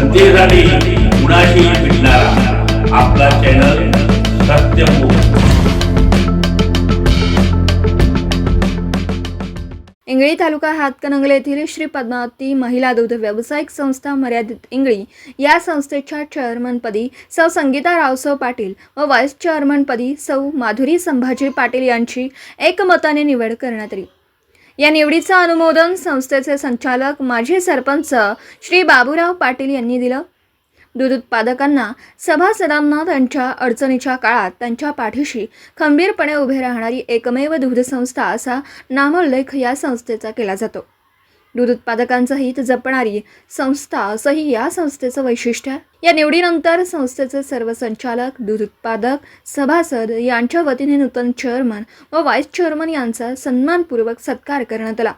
जनतेसाठी कुणाशी भेटणारा. आपला चॅनल इंगळी तालुका हातकणंगले येथील श्री पद्मावती महिला दुग्ध व्यावसायिक संस्था मर्यादित इंगळी या संस्थेच्या चेअरमनपदी सौ संगीता रावसव पाटील व व्हाईस चेअरमनपदी सौ माधुरी संभाजी पाटील यांची एकमताने निवड करण्यात आली. या निवडीचं अनुमोदन संस्थेचे संचालक माजी सरपंच श्री बाबूराव पाटील यांनी दिलं. दूध उत्पादकांना सभासदांना त्यांच्या अडचणीच्या काळात त्यांच्या पाठीशी खंबीरपणे उभे राहणारी एकमेव दूध संस्था असा नामोल्लेख या संस्थेचा केला जातो. दूध उत्पादकांचं हित जपणारी संस्था असंही या संस्थेचं वैशिष्ट्य आहे. या निवडीनंतर संस्थेचे सर्व संचालक दूध उत्पादक सभासद यांच्या वतीने नूतन चेअरमन व व्हाईस चेअरमन यांचा सन्मानपूर्वक सत्कार करण्यात आला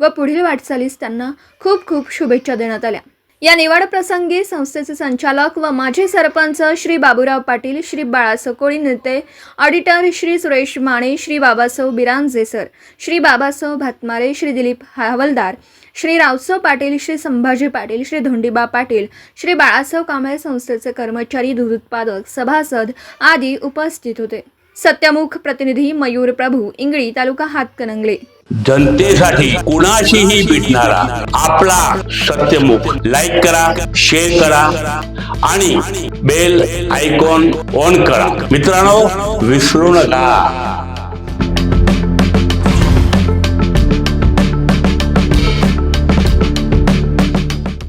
व पुढील वाटचालीस त्यांना खूप खूप शुभेच्छा देण्यात आल्या. या निवडप्रसंगी संस्थेचे संचालक व माजी सरपंच श्री बाबूराव पाटील श्री बाळासो कोळी नेते ऑडिटर श्री सुरेश माने श्री बाबासाव बिरांजे सर श्री बाबासाव भातमारे श्री दिलीप हवलदार श्री रावसाव पाटील श्री संभाजी पाटील श्री धोंडीबा पाटील श्री बाळासाहेब कांबळे संस्थेचे कर्मचारी दूध उत्पादक सभासद आदी उपस्थित होते. सत्यमुख प्रतिनिधी मयूर प्रभू इंगळी तालुका हातकणंगले जनतेसाठी कुणाशीही भेटणारा आपला सत्यमुख लाईक करा शेअर करा आणि बेल आयकॉन ऑन करा. मित्रांनो विसरू नका.